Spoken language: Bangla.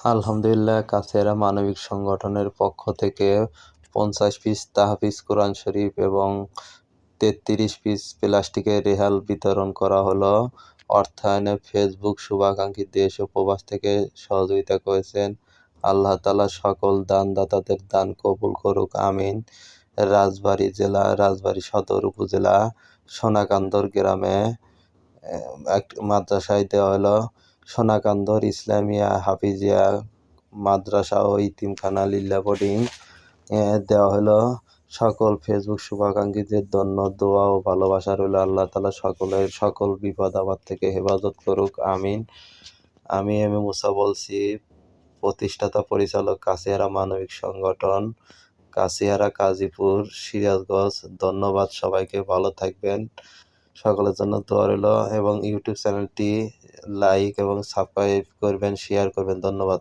আলহামদুলিল্লাহ, কাছেরা মানবিক সংগঠনের পক্ষ থেকে পঞ্চাশ পিস তাহফিজ, কোরআন শরীফ এবং তেত্রিশ পিস প্লাস্টিকের রেহাল বিতরণ করা হলো। অর্থায়নে ফেসবুক শুভাকাঙ্ক্ষী দেশ ও প্রবাস থেকে সহযোগিতা করেছেন আল্লাহ তালা সকল দানদাতাদের দান কবুল করুক, আমিন। রাজবাড়ী জেলা, রাজবাড়ী সদর উপজেলা, সোনাকান্দর গ্রামে এক মাদ্রাসায় দেওয়া হলো। সোনাকান্দর, ইসলামিয়া, হাফিজিয়া, মাদ্রাসা ও ইতিমখানা লিল্লা বোর্ডিং দেওয়া হলো। সকল ফেসবুক শুভাকাঙ্ক্ষীদের ধন্য, দোয়া ও ভালোবাসা রইল আল্লাহ তালা সকলের, সকল বিপদ আবাদ থেকে হেফাজত করুক, আমিন। আমি এম এ মুসা বলছি, প্রতিষ্ঠাতা, পরিচালক কাশিয়ারা মানবিক সংগঠন, কাশিয়ারা কাজীপুর, সিরাজগঞ্জ। ধন্যবাদ সবাইকে, ভালো থাকবেন। সকলের জন্য দোয়া রইল এবং ইউটিউব চ্যানেলটি লাইক এবং সাবস্ক্রাইব করবেন শেয়ার করবেন ধন্যবাদ।